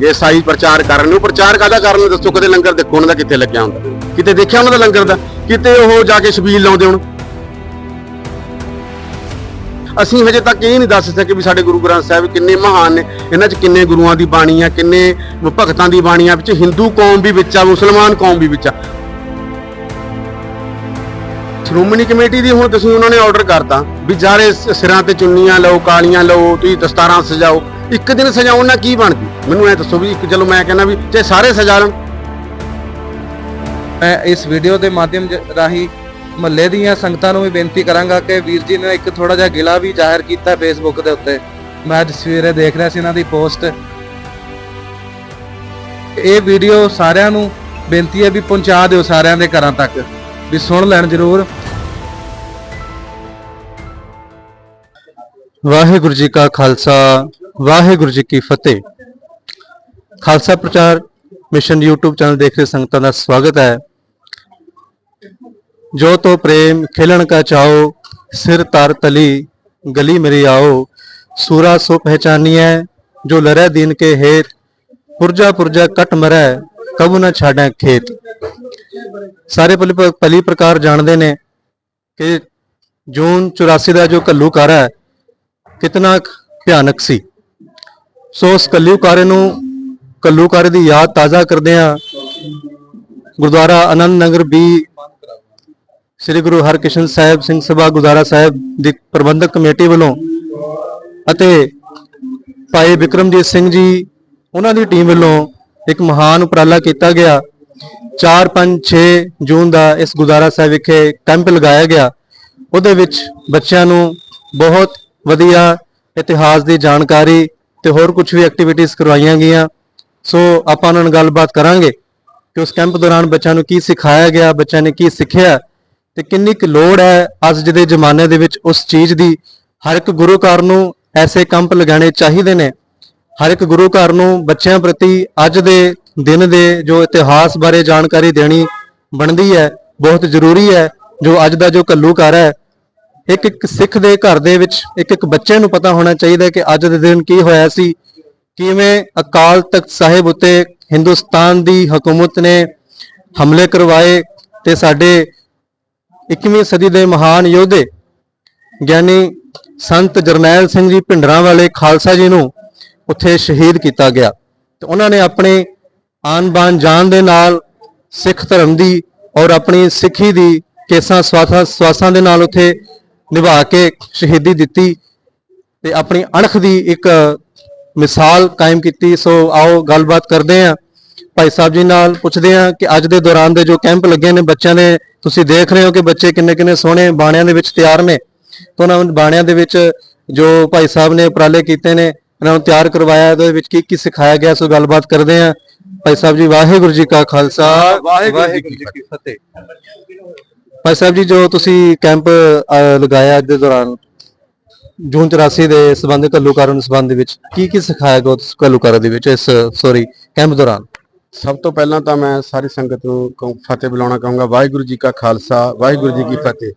ਹੈਗੇ ਸਾਈ ਪ੍ਰਚਾਰ ਕਰਨ ਨੂੰ, ਪ੍ਰਚਾਰ ਕਾਦਾ ਕਰਨ ਨੂੰ? ਦੱਸੋ ਕਦੇ ਲੰਗਰ ਦੇਖੋ, ਉਹਨਾਂ ਦਾ ਕਿੱਥੇ ਲੱਗਿਆ ਹੁੰਦਾ? ਕਿਤੇ ਦੇਖਿਆ ਉਹਨਾਂ ਦਾ ਲੰਗਰ ਦਾ? ਕਿਤੇ ਉਹ ਜਾ ਕੇ ਸ਼ਬੀਲ ਲਾਉਂਦੇ ਹੁਣ? ਅਸੀਂ ਹਜੇ ਤੱਕ ਇਹ ਨਹੀਂ ਦੱਸ ਸਕੇ ਵੀ ਸਾਡੇ ਗੁਰੂ ਗ੍ਰੰਥ ਸਾਹਿਬ ਕਿੰਨੇ ਮਹਾਨ ਨੇ। ਇਹਨਾਂ 'ਚ ਕਿੰਨੇ ਗੁਰੂਆਂ ਦੀ ਬਾਣੀ ਆ, ਕਿੰਨੇ ਭਗਤਾਂ ਦੀ ਬਾਣੀ ਆ, ਵਿੱਚ ਹਿੰਦੂ ਕੌਮ ਵੀ ਵਿੱਚ ਆ, ਮੁਸਲਮਾਨ ਕੌਮ ਵੀ ਵਿੱਚ ਆ। ਸ਼੍ਰੋਮਣੀ ਕਮੇਟੀ ਦੀ ਹੁਣ ਤੁਸੀਂ ਉਹਨਾਂ ਨੇ ਆਰਡਰ ਕਰਤਾ ਵੀ ਜਾਰੇ ਸਿਰਾਂ ਤੇ ਚੁੰਨੀਆਂ ਲਓ, ਕਾਲੀਆਂ ਲਓ, ਤੁਸੀਂ ਦਸਤਾਰਾਂ ਸਜਾਓ। ਇੱਕ ਦਿਨ ਸਜਾਉਣ ਨਾਲ ਕੀ ਬਣਦੀ? ਮੈਨੂੰ ਐ ਦੱਸੋ ਵੀ ਇੱਕ ਚਲੋ ਮੈਂ ਕਹਿੰਦਾ ਵੀ ਜੇ ਸਾਰੇ ਸਜਾ ਲੈਣ। ਮੈਂ ਇਸ ਵੀਡੀਓ ਦੇ ਮਾਧਿਅਮ ਜ- ਰਾਹੀਂ ਮਹੱਲੇ ਦੀਆਂ ਸੰਗਤਾਂ ਨੂੰ ਵੀ ਬੇਨਤੀ ਕਰਾਂਗਾ ਕਿ ਵੀਰ ਜੀ ਨੇ ਇੱਕ ਥੋੜਾ ਜਿਹਾ ਗਿਲਾ ਵੀ ਜ਼ਾਹਿਰ ਕੀਤਾ ਫੇਸਬੁੱਕ ਦੇ ਉੱਤੇ। ਮੈਂ ਅੱਜ ਸਵੇਰੇ ਦੇਖ ਰਿਹਾ ਸੀ ਇਹਨਾਂ ਦੀ ਪੋਸਟ। ਇਹ ਵੀਡੀਓ ਸਾਰਿਆਂ ਨੂੰ ਬੇਨਤੀ ਹੈ ਵੀ ਪਹੁੰਚਾ ਦਿਓ ਸਾਰਿਆਂ ਦੇ ਘਰਾਂ ਤੱਕ। ਵੀ ਸੁਣ ਲੈਣ ਜ਼ਰੂਰ। ਵਾਹਿਗੁਰੂ ਜੀ ਕਾ ਖਾਲਸਾ ਵਾਹਿਗੁਰੂ ਜੀ ਕੀ ਫਤਿਹ ਖਾਲਸਾ ਪ੍ਰਚਾਰ ਮਿਸ਼ਨ YouTube ਚੈਨਲ ਦੇਖ ਰਹੇ ਸੰਗਤਾਂ ਦਾ ਸਵਾਗਤ ਹੈ ਜੋ ਤੋ ਪ੍ਰੇਮ ਖੇਲਣ ਕਾ ਚਾਓ ਸਿਰ ਤਾਰ ਤਲੀ ਗਲੀ ਮੇਰੀ ਆਓ ਸੂਰਾ ਸੋ ਪਹਿਚਾਨੀਐ ਜੋ ਲਰੈ ਦੀਨ ਕੇ ਹੇਤ ਪੁਰਜਾ ਪੁਰਜਾ ਕਟ ਮਰੈ ਕਬੂ ਨਾ ਛਾੜੈ ਖੇਤ ਸਾਰੇ ਭਲੀ ਭਲੀ ਪ੍ਰਕਾਰ ਜਾਣਦੇ ਨੇ ਕਿ ਜੂਨ 84 ਦਾ ਜੋ ਕੱਲੂ ਕਾਰਾ ਹੈ ਕਿਤਨਾ ਕੁ ਭਿਆਨਕ ਸੀ। ਸੋ ਉਸ ਕੱਲੂਕਾਰੇ ਨੂੰ ਕੱਲੂਕਾਰੇ ਦੀ ਯਾਦ ਤਾਜ਼ਾ ਕਰਦੇ ਆ ਗੁਰਦੁਆਰਾ ਆਨੰਦ ਨਗਰ ਬੀ ਸ੍ਰੀ ਗੁਰੂ ਹਰਕ੍ਰਿਸ਼ਨ ਸਾਹਿਬ ਸਿੰਘ ਸਭਾ ਗੁਰਦੁਆਰਾ ਸਾਹਿਬ ਦੀ ਪ੍ਰਬੰਧਕ ਕਮੇਟੀ ਵੱਲੋਂ ਅਤੇ ਭਾਈ ਵਿਕਰਮਜੀਤ ਸਿੰਘ ਜੀ, ਉਹਨਾਂ ਦੀ ਟੀਮ ਵੱਲੋਂ ਇੱਕ ਮਹਾਨ ਉਪਰਾਲਾ ਕੀਤਾ ਗਿਆ। 4 5 6 ਜੂਨ ਦਾ ਇਸ ਗੁਰਦੁਆਰਾ ਸਾਹਿਬ ਵਿਖੇ ਕੈਂਪ ਲਗਾਇਆ ਗਿਆ। ਉਹਦੇ ਵਿੱਚ ਬੱਚਿਆਂ ਨੂੰ ਬਹੁਤ ਵਧੀਆ ਇਤਿਹਾਸ ਦੀ ਜਾਣਕਾਰੀ ਤੇ ਹੋਰ ਕੁਝ ਵੀ ਐਕਟੀਵਿਟੀਜ਼ ਕਰਵਾਈਆਂ ਗਈਆਂ। ਸੋ ਆਪਾਂ ਉਹਨਾਂ ਨਾਲ ਗੱਲਬਾਤ ਕਰਾਂਗੇ ਕਿ ਉਸ ਕੈਂਪ ਦੌਰਾਨ ਬੱਚਿਆਂ ਨੂੰ ਕੀ ਸਿਖਾਇਆ ਗਿਆ, ਬੱਚਿਆਂ ਨੇ ਕੀ ਸਿੱਖਿਆ ਤੇ ਕਿੰਨੀ ਕੁ ਲੋੜ ਹੈ ਅੱਜ ਦੇ ਜ਼ਮਾਨੇ ਦੇ ਵਿੱਚ ਉਸ ਚੀਜ਼ ਦੀ। ਹਰ ਇੱਕ ਗੁਰੂ ਘਰ ਨੂੰ ਐਸੇ ਕੈਂਪ ਲਗਾਉਣੇ ਚਾਹੀਦੇ ਨੇ। ਹਰ ਇੱਕ ਗੁਰੂ ਘਰ ਨੂੰ ਬੱਚਿਆਂ ਪ੍ਰਤੀ ਅੱਜ ਦੇ ਦਿਨ ਦੇ ਜੋ ਇਤਿਹਾਸ ਬਾਰੇ ਜਾਣਕਾਰੀ ਦੇਣੀ ਬਣਦੀ ਹੈ, ਬਹੁਤ ਜ਼ਰੂਰੀ ਹੈ। ਜੋ ਅੱਜ ਦਾ ਜੋ ਘੱਲੂਘਰ ਹੈ ਇੱਕ ਇੱਕ ਸਿੱਖ ਦੇ ਘਰ ਦੇ ਵਿੱਚ, ਇੱਕ ਇੱਕ ਬੱਚੇ ਨੂੰ ਪਤਾ ਹੋਣਾ ਚਾਹੀਦਾ ਕਿ ਅੱਜ ਦੇ ਦਿਨ ਕੀ ਹੋਇਆ ਸੀ, ਕਿਵੇਂ ਅਕਾਲ ਤਖਤ ਸਾਹਿਬ ਉੱਤੇ ਹਿੰਦੁਸਤਾਨ ਦੀ ਹਕੂਮਤ ਨੇ ਹਮਲੇ ਕਰਵਾਏ ਤੇ ਸਾਡੇ 21ਵੀਂ ਸਦੀ ਦੇ ਮਹਾਨ ਯੋਧੇ, ਗਿਆਨੀ ਸੰਤ ਜਰਨੈਲ ਸਿੰਘ ਜੀ ਭਿੰਡਰਾਂ ਵਾਲੇ ਖਾਲਸਾ ਜੀ ਨੂੰ ਉੱਥੇ ਸ਼ਹੀਦ ਕੀਤਾ ਗਿਆ। ਤੇ ਉਹਨਾਂ ਨੇ ਆਪਣੇ ਆਨ ਬਾਨ ਜਾਨ ਦੇ ਨਾਲ ਸਿੱਖ ਧਰਮ ਦੀ ਔਰ ਆਪਣੀ ਸਿੱਖੀ ਦੀ ਕੇਸਾਂ ਸਵਾਸਾਂ ਸਵਾਸਾਂ ਦੇ ਨਾਲ ਉੱਥੇ ਨਿਭਾ ਕੇ ਸ਼ਹੀਦੀ ਦਿੱਤੀ ਤੇ ਆਪਣੀ ਅਣਖ ਦੀ ਇੱਕ ਮਿਸਾਲ ਕਾਇਮ ਕੀਤੀ। ਸੋ ਆਓ ਗੱਲਬਾਤ ਕਰਦੇ ਹਾਂ। ਭਾਈ ਸਾਹਿਬ ਜੀ ਨਾਲ ਪੁੱਛਦੇ ਹਾਂ ਕਿ ਅੱਜ ਦੇ ਦੌਰਾਨ ਦੇ ਜੋ ਕੈਂਪ ਲੱਗੇ ਨੇ ਬੱਚਿਆਂ ਦੇ ਤੁਸੀਂ ਦੇਖ ਰਹੇ ਹੋ ਕਿ ਬੱਚੇ ਕਿੰਨੇ ਕਿੰਨੇ ਸੋਹਣੇ ਬਾਣਿਆਂ ਦੇ ਵਿੱਚ ਤਿਆਰ ਨੇ। ਤਾਂ ਉਹਨਾਂ ਬਾਣਿਆਂ ਦੇ ਵਿੱਚ ਜੋ ਭਾਈ ਸਾਹਿਬ ਨੇ ਉਪਰਾਲੇ ਕੀਤੇ ਨੇ ਉਹਨਾਂ ਨੂੰ ਤਿਆਰ ਕਰਵਾਇਆ ਉਹਦੇ ਵਿੱਚ ਕੀ ਕੀ ਸਿਖਾਇਆ ਗਿਆ ਸੋ ਗੱਲਬਾਤ ਕਰਦੇ ਹਾਂ। ਭਾਈ ਸਾਹਿਬ ਜੀ ਵਾਹਿਗੁਰੂ ਜੀ ਕਾ ਖਾਲਸਾ। ਵਾਹਿਗੁਰੂ ਜੀ ਕੀ ਫਤਿਹ। ਭਾਈ ਸਾਹਿਬ ਜੀ ਜੋ ਤੁਸੀਂ ਕੈਂਪ ਅਹ, ਲਗਾਇਆ ਅੱਜ ਦੇ ਦੌਰਾਨ ਜੂਨ 84 ਦੇ ਸਬੰਧ ਘੱਲੂਕਾਰਾਂ ਦੇ ਸਬੰਧ ਦੇ ਵਿੱਚ ਕੀ ਕੀ ਸਿਖਾਇਆ ਗਿਆ ਉਸ ਘੱਲੂਕਾਰਾਂ ਦੇ ਵਿੱਚ ਇਸ ਸੌਰੀ ਕੈਂਪ ਦੌਰਾਨ? ਸਭ ਤੋਂ ਪਹਿਲਾਂ ਤਾਂ ਮੈਂ ਸਾਰੀ ਸੰਗਤ ਨੂੰ ਕਹੂੰ- ਫਤਿਹ ਬੁਲਾਉਣਾ ਕਹਾਂਗਾ ਵਾਹਿਗੁਰੂ ਜੀ ਕਾ ਖਾਲਸਾ ਵਾਹਿਗੁਰੂ ਜੀ ਕੀ ਫਤਿਹ।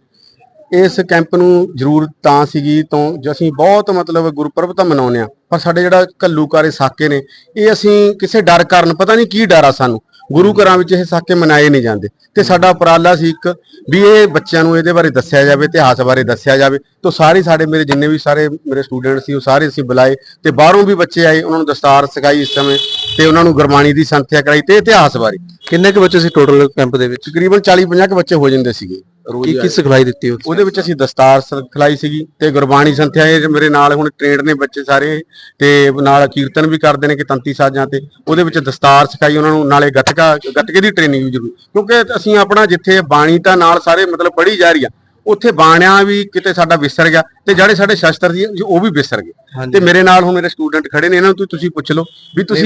ਇਸ ਕੈਂਪ ਨੂੰ ਜ਼ਰੂਰ ਤਾਂ ਸੀਗੀ ਤੋਂ ਜੋ ਅਸੀਂ ਬਹੁਤ ਮਤਲਬ ਗੁਰਪੁਰਬ ਤਾਂ ਮਨਾਉਂਦੇ ਆ ਪਰ ਸਾਡੇ ਜਿਹੜਾ ਘੱਲੂਕਾਰੇ ਸਾਕੇ ਨੇ ਇਹ ਅਸੀਂ ਕਿਸੇ ਡਰ ਕਾਰਨ ਪਤਾ ਨਹੀਂ ਕੀ ਡਰ ਆ ਸਾਨੂੰ। ਗੁਰੂ ਘਰਾਂ ਵਿੱਚ ਇਹ ਸਾਕੇ ਮਨਾਏ ਨਹੀਂ ਜਾਂਦੇ। ਤੇ ਸਾਡਾ ਉਪਰਾਲਾ ਸੀ ਇੱਕ ਵੀ ਇਹ ਬੱਚਿਆਂ ਨੂੰ ਇਹਦੇ ਬਾਰੇ ਦੱਸਿਆ ਜਾਵੇ ਇਤਿਹਾਸ ਬਾਰੇ ਦੱਸਿਆ ਜਾਵੇ। ਤੋਂ ਸਾਰੇ ਸਾਡੇ ਮੇਰੇ ਜਿੰਨੇ ਵੀ ਸਾਰੇ ਮੇਰੇ ਸਟੂਡੈਂਟ ਸੀ ਉਹ ਸਾਰੇ ਅਸੀਂ ਬੁਲਾਏ ਤੇ ਬਾਹਰੋਂ ਵੀ ਬੱਚੇ ਆਏ ਉਹਨਾਂ ਨੂੰ ਦਸਤਾਰ ਸਿਖਾਈ ਇਸ ਸਮੇਂ ਤੇ ਉਹਨਾਂ ਨੂੰ ਗੁਰਬਾਣੀ ਦੀ ਸੰਥਿਆ ਕਰਾਈ ਤੇ ਇਤਿਹਾਸ ਬਾਰੇ। ਕਿੰਨੇ ਕੁ ਬੱਚੇ ਸੀ ਟੋਟਲ ਕੈਂਪ ਦੇ ਵਿੱਚ? ਤਕਰੀਬਨ 40 50 ਕੁ ਬੱਚੇ ਹੋ ਜਾਂਦੇ ਸੀਗੇ। ਰੋਜ਼ ਕੀ ਹੀ ਕੀ ਸਿਖਲਾਈ ਦਿੱਤੀ ਉਸ ਉਹਦੇ ਵਿੱਚ ਅਸੀਂ ਦਸਤਾਰ ਸਿਖਲਾਈ ਸੀਗੀ ਤੇ ਗੁਰਬਾਣੀ ਸੰਥਿਆ ਇਹ ਮੇਰੇ ਨਾਲ ਹੁਣ ਟ੍ਰੇਨਡ ਨੇ ਬੱਚੇ ਸਾਰੇ ਤੇ ਨਾਲ ਕੀਰਤਨ ਵੀ ਕਰਦੇ ਨੇ ਕਿ ਤੰਤੀ ਸਾਜ਼ਾਂ ਤੇ। ਉਹਦੇ ਵਿੱਚ ਦਸਤਾਰ ਸਿਖਾਈ ਉਹਨਾਂ ਨੂੰ ਨਾਲੇ ਗੱਤਕਾ ਗੱਤਕੇ ਦੀ ਟ੍ਰੇਨਿੰਗ ਵੀ ਜ਼ਰੂਰ। ਕਿਉਂਕਿ ਅਸੀਂ ਆਪਣਾ ਜਿੱਥੇ ਬਾਣੀ ਤਾਂ ਨਾਲ ਸਾਰੇ ਮਤਲਬ ਪੜ੍ਹੀ ਜਾ ਰਹੀ ਆ ਉੱਥੇ ਬਾਣਿਆਂ ਵੀ ਕਿਤੇ ਸਾਡਾ ਵਿਸਰ ਗਿਆ ਤੇ ਜਿਹੜੇ ਸਾਡੇ ਸ਼ਸਤਰ ਸੀ ਉਹ ਵੀ ਵਿਸਰ ਗਏ। ਤੇ ਮੇਰੇ ਨਾਲ ਹੁਣ ਮੇਰੇ ਸਟੂਡੈਂਟ ਖੜੇ ਨੇ ਇਹਨਾਂ ਨੂੰ ਤੁਸੀਂ ਪੁੱਛ ਲਓ ਵੀ ਤੁਸੀਂ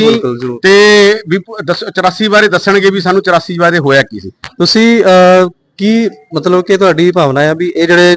ਤੇ ਵੀ ਪ- ਦੱਸ- 84 ਬਾਰੇ ਦੱਸਣਗੇ ਵੀ ਸਾਨੂੰ 84 ਬਾਰੇ ਹੋਇਆ ਕੀ ਸੀ। ਤੁਸੀਂ ਕੀ ਮਤਲਬ ਕਿ ਤੁਹਾਡੀ ਭਾਵਨਾ ਹੈ ਵੀ ਇਹ ਜਿਹੜੇ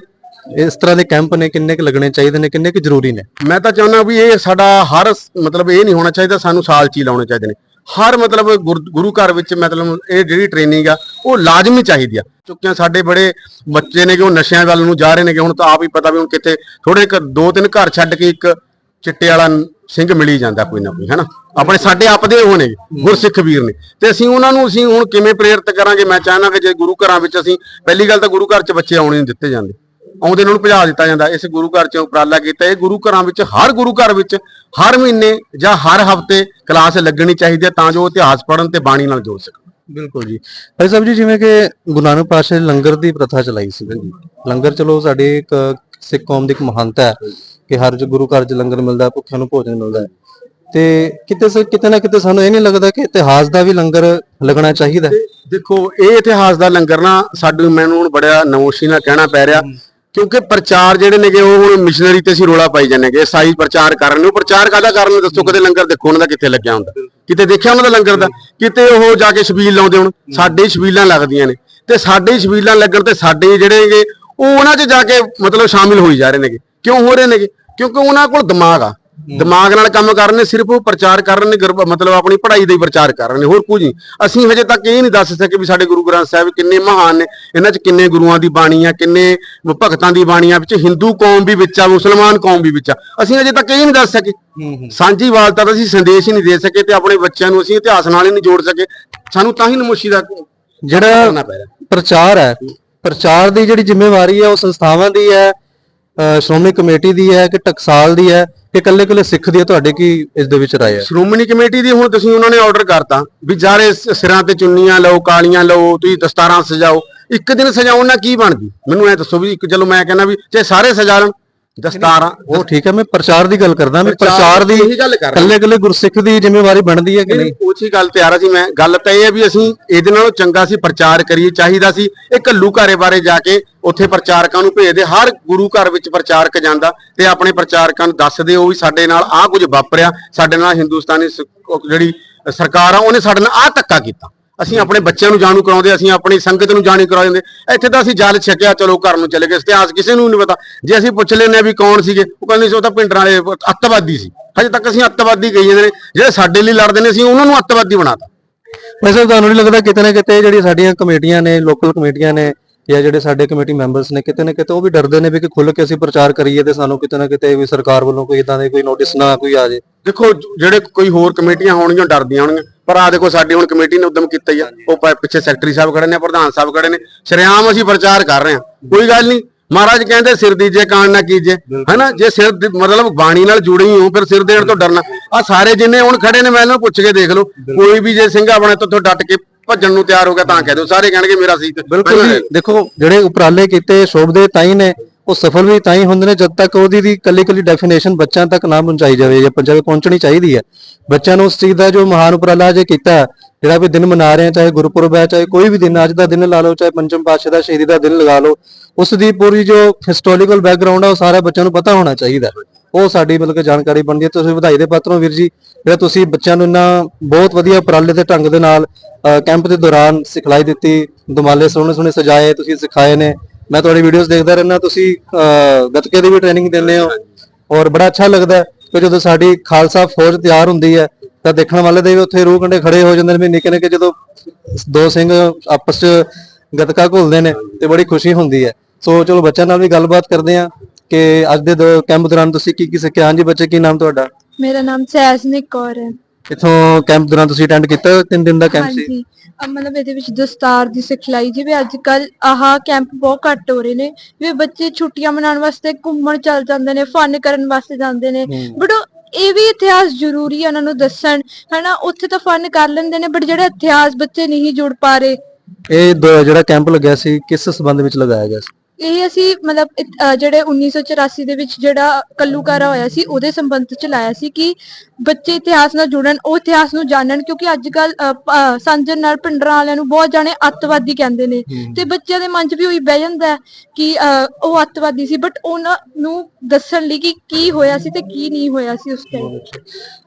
ਇਸ ਤਰ੍ਹਾਂ ਦੇ ਕੈਂਪ ਨੇ, ਕਿੰਨੇ ਕੁ ਲੱਗਣੇ ਚਾਹੀਦੇ ਨੇ, ਕਿੰਨੇ ਕੁ ਜ਼ਰੂਰੀ ਨੇ? ਮੈਂ ਤਾਂ ਚਾਹੁੰਦਾ ਵੀ ਇਹ ਸਾਡਾ ਹਰ ਮਤਲਬ ਇਹ ਨਹੀਂ ਹੋਣਾ ਚਾਹੀਦਾ ਸਾਨੂੰ ਸਾਲ ਚ ਹੀ ਲਾਉਣੇ ਚਾਹੀਦੇ ਨੇ। ਹਰ ਮਤਲਬ ਗੁਰ- ਗੁਰੂ ਘਰ ਵਿੱਚ ਮਤਲਬ ਇਹ ਜਿਹੜੀ ਟ੍ਰੇਨਿੰਗ ਆ, ਉਹ ਲਾਜ਼ਮੀ ਚਾਹੀਦੀ ਆ। ਚੁੱਕਿਆ ਸਾਡੇ ਬੜੇ ਬੱਚੇ ਨੇ ਕਿ ਉਹ ਨਸ਼ਿਆਂ ਵੱਲ ਨੂੰ ਜਾ ਰਹੇ ਨੇ ਕਿ ਹੁਣ ਤਾਂ ਆਪ ਹੀ ਪਤਾ ਵੀ ਹੁਣ ਕਿੱਥੇ ਥੋੜੇ ਦੋ ਤਿੰਨ ਘਰ ਛੱਡ ਕੇ ਇੱਕ ਚਿੱਟੇ ਵਾਲਾ ਸਿੰਘ ਮਿਲੀ ਜਾਂਦਾ ਕੋਈ ਨਾ ਕੋਈ, ਹੈਨਾ? ਆਪਣੇ ਸਾਡੇ ਆਪਦੇ ਉਹ ਨੇ, ਗੁਰਸਿੱਖ ਵੀਰ ਨੇ। ਤੇ ਅਸੀਂ ਉਹਨਾਂ ਨੂੰ, ਅਸੀਂ ਹੁਣ ਕਿਵੇਂ ਪ੍ਰੇਰਿਤ ਕਰਾਂਗੇ? ਮੈਂ ਚਾਹਨਾ ਕਿ ਜੇ ਗੁਰੂ ਘਰਾਂ ਵਿੱਚ ਅਸੀਂ, ਪਹਿਲੀ ਗੱਲ ਤਾਂ ਗੁਰੂ ਘਰ 'ਚ ਬੱਚੇ ਆਉਣੇ ਨਹੀਂ ਦਿੱਤੇ ਜਾਂਦੇ। ਆਉਂਦੇ ਨੂੰ ਭਜਾ ਦਿੱਤਾ ਜਾਂਦਾ। ਇਸ ਗੁਰੂ ਘਰ 'ਚ ਉਪਰਾਲਾ ਕੀਤਾ। ਇਹ ਗੁਰੂ ਘਰਾਂ ਵਿੱਚ, ਹਰ ਗੁਰੂ ਘਰ ਵਿੱਚ, ਹਰ ਮਹੀਨੇ ਜਾਂ ਹਰ ਹਫ਼ਤੇ ਕਲਾਸ ਲੱਗਣੀ ਚਾਹੀਦੀ ਹੈ, ਤਾਂ ਜੋ ਇਤਿਹਾਸ ਪੜਨ ਤੇ ਬਾਣੀ ਨਾਲ ਜੋੜ ਸਕਣ। ਬਿਲਕੁਲ ਜੀ। ਭਾਈ ਸਾਹਿਬ ਜੀ, ਜਿਵੇਂ ਕਿ ਗੁਰੂ ਨਾਨਕ ਪਾਤਸ਼ਾਹ ਨੇ ਲੰਗਰ ਦੀ ਪ੍ਰਥਾ ਚਲਾਈ ਸੀ। ਲੰਗਰ ਚਲੋ, ਸਾਡੇ ਇੱਕ ਸਿੱਖ ਕੌਮ ਦੀ ਇੱਕ ਮਹਾਨਤਾ ਹੈ। ਕਿ ਹਰ ਜੋ ਗੁਰੂ ਘਰ 'ਚ ਲੰਗਰ ਮਿਲਦਾ ਹੈ ਭੁੱਖਿਆਂ ਨੂੰ ਭੋਜਨ ਮਿਲਦਾ। ਹੈ ਤੇ ਕਿਤੇ ਸ- ਕਿਤੇ ਨਾ ਕਿਤੇ ਸਾਨੂੰ ਇਹ ਨਹੀਂ ਲੱਗਦਾ ਕਿ ਇਤਿਹਾਸ ਦਾ ਵੀ ਲੰਗਰ ਲੱਗਣਾ ਚਾਹੀਦਾ। ਹੈ। ਦੇਖੋ ਇਹ ਇਤਿਹਾਸ ਦਾ ਲੰਗਰ ਨਾ ਸਾਡੇ ਮੈਨੂੰ ਹੁਣ ਬੜਾ ਨਮੋਸ਼ੀ ਨਾਲ ਕਹਿਣਾ ਪੈ ਰਿਹਾ। ਕਿਉਂਕਿ ਪ੍ਰਚਾਰ ਜਿਹੜੇ ਨੇਗੇ ਉਹ ਹੁਣ ਮਿਸ਼ਨਰੀ ਤੇ ਅਸੀਂ ਰੋਲਾ ਪਾਈ ਜਾਂਦੇ ਨੇਗੇ ਸਾਈ ਪ੍ਰਚਾਰ ਕਰ ਰਹੇ ਨੇ। ਉਹ ਪ੍ਰਚਾਰ ਕਾਹਦਾ ਕਰ ਰਹੇ ਨੇ? ਦੱਸੋ ਕਦੇ ਲੰਗਰ ਦੇਖੋ ਉਹਨਾਂ ਦਾ ਕਿੱਥੇ ਲੱਗਿਆ ਹੁੰਦਾ? ਕਿਤੇ ਦੇਖਿਆ ਉਹਨਾਂ ਦਾ ਲੰਗਰ ਦਾ? ਕਿਤੇ ਉਹ ਜਾ ਕੇ ਛਬੀਲ ਲਾਉਂਦੇ ਹੁਣ? ਸਾਡੇ ਛਬੀਲਾਂ ਲੱਗਦੀਆਂ ਨੇ। ਤੇ ਸਾਡੇ ਛਬੀਲਾਂ ਲੱਗਣ ਤੇ ਸਾਡੇ ਜਿਹੜੇ ਹੈਗੇ ਉਹ ਉਹਨਾਂ 'ਚ ਜਾ ਕੇ ਮਤਲਬ ਸ਼ਾਮਿਲ ਹੋਈ ਜਾ ਰਹੇ ਨੇਗੇ। ਕਿਉਂ ਹੋ ਰਹੇ ਨੇਗੇ? ਕਿਉਂਕਿ ਉਹਨਾਂ ਕੋਲ ਦਿਮਾਗ ਆ। ਦਿਮਾਗ ਨਾਲ ਕੰਮ ਕਰ ਰਹੇ ਨੇ ਸਿਰਫ ਉਹ ਪ੍ਰਚਾਰ ਕਰ ਰਹੇ ਨੇ ਮਤਲਬ ਆਪਣੀ ਪੜ੍ਹਾਈ ਦਾ ਹੀ ਪ੍ਰਚਾਰ ਕਰ ਰਹੇ ਨੇ। ਹੋਰ ਕੁਝ ਨਹੀਂ। ਅਸੀਂ ਹਜੇ ਤੱਕ ਇਹ ਨਹੀਂ ਦੱਸ ਸਕੇ ਵੀ ਸਾਡੇ ਗੁਰੂ ਗ੍ਰੰਥ ਸਾਹਿਬ ਕਿੰਨੇ ਮਹਾਨ ਨੇ ਇਹਨਾਂ 'ਚ ਕਿੰਨੇ ਗੁਰੂਆਂ ਦੀ ਬਾਣੀ ਆ ਕਿੰਨੇ ਭਗਤਾਂ ਦੀ ਬਾਣੀ ਆ ਵਿੱਚ ਹਿੰਦੂ ਕੌਮ ਵੀ ਵਿੱਚ ਆ ਮੁਸਲਮਾਨ ਕੌਮ ਵੀ ਵਿੱਚ ਆ। ਅਸੀਂ ਹਜੇ ਤੱਕ ਇਹ ਨਹੀਂ ਦੱਸ ਸਕੇ। ਸਾਂਝੀ ਵਾਲਤਾ ਦਾ ਅਸੀਂ ਸੰਦੇਸ਼ ਹੀ ਨਹੀਂ ਦੇ ਸਕੇ ਤੇ ਆਪਣੇ ਬੱਚਿਆਂ ਨੂੰ ਅਸੀਂ ਇਤਿਹਾਸ ਨਾਲ ਹੀ ਨਹੀਂ ਜੋੜ ਸਕੇ। ਸਾਨੂੰ ਤਾਂ ਹੀ ਨਮੋਸ਼ੀ ਦਾ ਜਿਹੜਾ ਪ੍ਰਚਾਰ ਹੈ ਪ੍ਰਚਾਰ ਦੀ ਜਿਹੜੀ ਜ਼ਿੰਮੇਵਾਰੀ ਹੈ ਉਹ ਸੰਸਥਾਵਾਂ ਦੀ ਹੈ ਸ਼੍ਰੋਮਣੀ ਕਮੇਟੀ ਦੀ ਹੈ ਕਿ ਟਕਸਾਲ ਦੀ ਹੈ ਕਿ ਇਕੱਲੇ ਇਕੱਲੇ ਸਿੱਖ ਦੀ ਹੈ? ਤੁਹਾਡੇ ਕੀ ਇਸ ਦੇ ਵਿੱਚ ਰਾਏ ਹੈ? ਸ਼੍ਰੋਮਣੀ ਕਮੇਟੀ ਦੀ ਹੁਣ ਤੁਸੀਂ ਉਹਨਾਂ ਨੇ ਆਰਡਰ ਕਰਤਾ ਵੀ ਜਾਰੇ ਸਿਰਾਂ ਤੇ ਚੁੰਨੀਆਂ ਲਓ, ਕਾਲੀਆਂ ਲਓ, ਤੁਸੀਂ ਦਸਤਾਰਾਂ ਸਜਾਓ। ਇੱਕ ਦਿਨ ਸਜਾਉਣ ਨਾਲ ਕੀ ਬਣਦੀ? ਮੈਨੂੰ ਐ ਦੱਸੋ ਵੀ ਇੱਕ, ਚਲੋ ਮੈਂ ਕਹਿੰਦਾ ਵੀ ਜੇ ਸਾਰੇ ਸਜਾ ਲੈਣ ਦਸਤਾਰਾਂ ਉਹ ਠੀਕ ਹੈ ਮੈਂ ਪ੍ਰਚਾਰ ਦੀ ਗੱਲ ਕਰਦਾ ਮੈਂ ਪ੍ਰਚਾਰ ਦੀ ਇਹੀ ਗੱਲ ਕਰ ਰਿਹਾ। ਇਕੱਲੇ ਇਕੱਲੇ ਗੁਰਸਿੱਖ ਦੀ ਜ਼ਿੰਮੇਵਾਰੀ ਬਣਦੀ ਹੈ ਕਿ ਨਹੀਂ ਉਚੀ ਗੱਲ ਤੇ ਆ ਰਹੀ ਸੀ ਮੈਂ। ਗੱਲ ਤਾਂ ਇਹ ਹੈ ਵੀ ਅਸੀਂ ਇਹਦੇ ਨਾਲੋਂ ਚੰਗਾ ਸੀ ਪ੍ਰਚਾਰ ਕਰੀਏ ਚਾਹੀਦਾ ਸੀ ਇਹ ਕੱਲੂ ਘਾਰੇ ਬਾਰੇ ਜਾ ਕੇ ਉੱਥੇ ਪ੍ਰਚਾਰਕਾਂ ਨੂੰ ਭੇਜਦੇ। ਹਰ ਗੁਰੂ ਘਰ ਵਿੱਚ ਪ੍ਰਚਾਰਕ ਜਾਂਦਾ ਤੇ ਆਪਣੇ ਪ੍ਰਚਾਰਕਾਂ ਨੂੰ ਦੱਸਦੇ ਉਹ ਵੀ ਸਾਡੇ ਨਾਲ ਆਹ ਕੁਝ ਵਾਪਰਿਆ ਸਾਡੇ ਨਾਲ ਹਿੰਦੁਸਤਾਨੀ ਉਹ ਜਿਹੜੀ ਸਰਕਾਰ ਆ ਉਹਨੇ ਸਾਡੇ ਨਾਲ ਆਹ ਧੱਕਾ ਕੀਤਾ। ਅਸੀਂ ਆਪਣੇ ਬੱਚਿਆਂ ਨੂੰ ਜਾਣੂ ਕਰਾਉਂਦੇ ਅਸੀਂ ਆਪਣੀ ਸੰਗਤ ਨੂੰ ਜਾਣੂ ਕਰਾ ਦਿੰਦੇ ਇੱਥੇ ਤਾਂ ਅਸੀਂ ਜਲ ਛਕਿਆ ਚਲੋ ਘਰ ਨੂੰ ਚਲੇ ਗਏ ਇਤਿਹਾਸ ਕਿਸੇ ਨੂੰ ਨਹੀਂ ਪਤਾ। ਜੇ ਅਸੀਂ ਪੁੱਛ ਲੈਂਦੇ ਆ ਵੀ ਕੌਣ ਸੀਗੇ ਉਹ ਕਹਿੰਦੇ ਸੀ ਉਹ ਤਾਂ ਪਿੰਡਰਾਂ ਵਾਲੇ ਅੱਤਵਾਦੀ ਸੀ। ਹਜੇ ਤੱਕ ਅਸੀਂ ਅੱਤਵਾਦੀ ਕਹੀ ਜਾਂਦੇ ਨੇ ਜਿਹੜੇ ਸਾਡੇ ਲਈ ਲੜਦੇ ਨੇ ਅਸੀਂ ਉਹਨਾਂ ਨੂੰ ਅੱਤਵਾਦੀ ਬਣਾਤਾ ਵੈਸੇ ਤੁਹਾਨੂੰ ਨਹੀਂ ਲੱਗਦਾ ਕਿਤੇ ਨਾ ਕਿਤੇ ਜਿਹੜੀ ਸਾਡੀਆਂ ਕਮੇਟੀਆਂ ਨੇ ਲੋਕਲ ਕਮੇਟੀਆਂ ਨੇ ਜਾਂ ਜਿਹੜੇ ਸਾਡੇ ਕਮੇਟੀ ਮੈਂਬਰਸ ਨੇ ਕਿਤੇ ਨਾ ਕਿਤੇ ਉਹ ਵੀ ਡਰਦੇ ਨੇ ਵੀ ਕਿ ਖੁੱਲ ਕੇ ਅਸੀਂ ਪ੍ਰਚਾਰ ਕਰੀਏ ਤੇ ਸਾਨੂੰ ਕਿਤੇ ਨਾ ਕਿਤੇ ਵੀ ਸਰਕਾਰ ਵੱਲੋਂ ਕੋਈ ਇਦਾਂ ਦੇ ਕੋਈ ਨੋਟਿਸ ਨਾ ਕੋਈ ਆ ਜੇ ਦੇਖੋ ਜਿਹੜੇ ਕੋਈ ਹੋਰ ਕਮੇਟੀਆਂ ਹੋਣਗੀਆਂ ਡਰਦੀਆਂ ਹੋਣਗੀਆਂ। ਪਰ ਆ ਦੇਖੋ ਸਾਡੀ ਹੁਣ ਕਮੇਟੀ ਨੇ ਉਦਮ ਕੀਤਾ ਹੀ ਆ। ਉਹ ਪ- ਪਿੱਛੇ ਸੈਕਟਰੀ ਸਾਹਿਬ ਖੜੇ ਨੇ ਪ੍ਰਧਾਨ ਸਾਹਿਬ ਖੜੇ ਨੇ। ਸ਼ਰੇਆਮ ਅਸੀਂ ਪ੍ਰਚਾਰ ਕਰ ਰਹੇ ਹਾਂ। ਕੋਈ ਗੱਲ ਨਹੀਂ। ਮਹਾਰਾਜ ਕਹਿੰਦੇ ਸਿਰ ਦੀਜੇ ਕਾਣ ਨਾ ਕੀਜੇ। ਹੈਨਾ? ਜੇ ਸਿਰ ਦੀ- ਮਤਲਬ ਬਾਣੀ ਨਾਲ ਜੁੜੇ ਹੀ ਹੋ ਫਿਰ ਸਿਰ ਦੇਣ ਤੋਂ ਡਰਨਾ। ਆ ਸਾਰੇ ਜਿੰਨੇ ਹੁਣ ਖੜੇ ਨੇ ਮੈਂ ਇਹਨਾਂ ਨੂੰ ਪੁੱਛ ਕੇ ਦੇਖ ਲਓ। ਕੋਈ ਵੀ ਜੇ ਸਿੰਘ ਆਪਣੇ ਤੋਂ ਤੋਂ ਡਟ ਕੇ ਭੱਜਣ ਨੂੰ ਤਿਆਰ ਹੋ ਗਿਆ ਤਾਂ ਕਹਿ ਦਿਓ। ਸਾਰੇ ਕਹਿਣਗੇ ਮੇਰਾ ਸੀ ਬਿਲਕੁਲ ਜੀ। ਦੇਖੋ ਜਿਹੜੇ ਉਪਰਾਲੇ ਕੀਤੇ ਸ਼ੋਭਦੇ ਤਾਂ ਹੀ ਨੇ ਉਹ ਸਫਲ ਵੀ ਤਾਂ ਹੀ ਹੁੰਦੇ ਨੇ ਜਦ ਤੱਕ ਉਹਦੀ ਦੀ ਕੱਲੀ ਕੱਲੀ ਡੈਫੀਨੇਸ਼ਨ ਬੱਚਿਆਂ ਤੱਕ ਨਾ ਪਹੁੰਚਾਈ ਜਾਵੇ, ਜਾਂ ਪੰਜਾਬੀ ਪਹੁੰਚਣੀ ਚਾਹੀਦੀ ਹੈ। ਬੱਚਿਆਂ ਨੂੰ ਉਸ ਚੀਜ਼ ਦਾ ਜੋ ਮਹਾਨ ਉਪਰਾਲਾ ਜੇ ਕੀਤਾ ਜਿਹੜਾ ਵੀ ਦਿਨ ਮਨਾ ਰਹੇ ਆ, ਚਾਹੇ ਗੁਰਪੁਰਬ ਹੈ, ਚਾਹੇ ਕੋਈ ਵੀ ਦਿਨ, ਅੱਜ ਦਾ ਦਿਨ ਲਾ ਲਓ, ਚਾਹੇ ਪੰਚਮ ਪਾਤਸ਼ਾਹ ਦਾ, ਸ਼ਹੀਦੀ ਦਾ ਦਿਨ ਲਗਾ ਲਓ, ਉਸ ਦੀ ਪੂਰੀ ਜੋ ਹਿਸਟੋਰੀਕਲ ਬੈਕਗ੍ਰਾਉਂਡ ਹੈ ਉਹ ਸਾਰਾ ਬੱਚਿਆਂ ਨੂੰ ਪਤਾ ਹੋਣਾ ਚਾਹੀਦਾ ਉਹ ਸਾਡੀ ਮਤਲਬ ਕਿ ਜਾਣਕਾਰੀ ਬਣਦੀ ਹੈ। ਤੁਸੀਂ ਵਧਾਈ ਦੇ ਪਾਤਰ ਵੀਰ ਜੀ, ਜਿਹੜਾ ਤੁਸੀਂ ਬੱਚਿਆਂ ਨੂੰ ਇੰਨਾ ਬਹੁਤ ਵਧੀਆ ਉਪਰਾਲੇ ਦੇ ਢੰਗ ਦੇ ਨਾਲ ਕੈਂਪ ਦੇ ਦੌਰਾਨ ਸਿਖਲਾਈ ਦਿੱਤੀ, ਦੁਮਾਲੇ ਸੋਹਣੇ ਸੋਹਣੇ ਸਜਾਏ ਤੁਸੀਂ ਸਿਖਾਏ ਨੇ ਮੈਂ ਤੁਹਾਡੀ ਵੀਡੀਓਜ਼ ਦੇਖਦਾ ਰਹਿੰਦਾ, ਤੁਸੀਂ ਗੱਤਕੇ ਦੀ ਵੀ ਟ੍ਰੇਨਿੰਗ ਦਿੰਦੇ ਹੋ ਔਰ ਬੜਾ ਅੱਛਾ ਲੱਗਦਾ ਕਿ ਜਦੋਂ ਸਾਡੀ ਖਾਲਸਾ ਫੌਜ ਤਿਆਰ ਹੁੰਦੀ ਹੈ, ਤਾਂ ਦੇਖਣ ਵਾਲੇ ਦੇ ਵੀ ਉੱਥੇ ਰੂਹ ਕੰਡੇ ਖੜੇ ਹੋ ਜਾਂਦੇ ਨੇ ਨਿੱਕੇ ਨਿੱਕੇ ਜਦੋਂ ਦੋ ਸਿੰਘ ਆਪਸ 'ਚ ਗੱਤਕਾ ਘੁਲਦੇ ਨੇ ਤੇ ਬੜੀ ਖੁਸ਼ੀ ਹੁੰਦੀ ਹੈ। ਸੋ ਚਲੋ ਬੱਚਿਆਂ ਨਾਲ ਵੀ ਗੱਲਬਾਤ ਕਰਦੇ ਆ ਕਿ ਅੱਜ ਦੇ ਦੋ- ਕੈਂਪ ਦੌਰਾਨ ਤੁਸੀਂ ਕੀ ਕੀ ਸਿੱਖਿਆ? ਹਾਂਜੀ ਬੱਚੇ, ਕੀ ਨਾਮ ਤੁਹਾਡਾ? ਮੇਰਾ ਨਾਮ ਸਹਿਜਨਿਕ ਕੌਰ ਹੈ। ਇੱਥੋਂ ਕੈਂਪ ਦੌਰਾਨ ਤੁਸੀਂ ਅਟੈਂਡ ਕੀਤਾ? ਤਿੰਨ ਦਿਨ ਦਾ ਕੈਂਪ ਸੀ? ਹਾਂਜੀ। ਅਹ ਮਤਲਬ ਇਹਦੇ ਵਿੱਚ ਦਸਤਾਰ ਦੀ ਸਿਖਲਾਈ ਜਿਵੇਂ ਅੱਜ ਕੱਲ ਆਹ ਕੈਂਪ ਬਹੁਤ ਘੱਟ ਹੋ ਰਹੇ ਨੇ। ਵੀ ਬੱਚੇ ਛੁੱਟੀਆਂ ਮਨਾਉਣ ਵਾਸਤੇ ਘੁੰਮਣ ਚੱਲ ਜਾਂਦੇ ਨੇ ਫਨ ਕਰਨ ਵਾਸਤੇ ਜਾਂਦੇ ਨੇ। ਬਟ ਇਹ ਵੀ ਇਤਿਹਾਸ ਜ਼ਰੂਰੀ ਹੈ ਉਹਨਾਂ ਨੂੰ ਦੱਸਣ। ਹਨਾ ਉੱਥੇ ਤਾਂ ਫਨ ਕਰ ਲੈਂਦੇ ਨੇ ਬਟ ਜਿਹੜਾ ਇਤਿਹਾਸ ਬੱਚੇ ਨਹੀਂ ਜੁੜ ਪਾ ਰਹੇ। ਇਹ ਦ- ਜਿਹੜਾ ਕੈਂਪ ਲੱਗਿਆ ਸੀ ਕਿਸ ਸਬੰਧ ਵਿੱਚ ਲਗਾਇਆ ਗਿਆ ਸੀ? ਇਹ ਅਸੀਂ ਮਤਲਬ ਅਹ ਜਿਹੜੇ 1984 ਦੇ ਵਿੱਚ ਜਿਹੜਾ ਕੱਲੂਕਾਰਾ ਹੋਇਆ ਸੀ ਉਹਦੇ ਸੰਬੰਧ ਚ ਲਾਇਆ ਸੀ ਕਿ ਬੱਚੇ ਇਤਿਹਾਸ ਨਾਲ ਜੁੜਨ ਉਹ ਇਤਿਹਾਸ ਨੂੰ ਜਾਣਨ ਕਿਉਂਕਿ ਅੱਜ ਕੱਲ ਸਾਂਝਣ ਨਾਲ ਪਿੰਡਰਾਂ ਵਾਲਿਆਂ ਨੂੰ ਬਹੁਤ ਜਾਣੇ ਅੱਤਵਾਦੀ ਕਹਿੰਦੇ ਨੇ ਤੇ ਬੱਚਿਆਂ ਦੇ ਮਨ 'ਚ ਵੀ ਉਹੀ ਬਹਿ ਜਾਂਦਾ ਹੈ ਕਿ ਅਹ, ਉਹ ਅੱਤਵਾਦੀ ਸੀ ਬਟ ਉਹਨਾਂ ਨੂੰ ਦੱਸਣ ਲਈ ਕਿ ਕੀ ਹੋਇਆ ਸੀ ਤੇ ਕੀ ਨਹੀਂ ਹੋਇਆ ਸੀ ਉਸ ਟਾਈਮ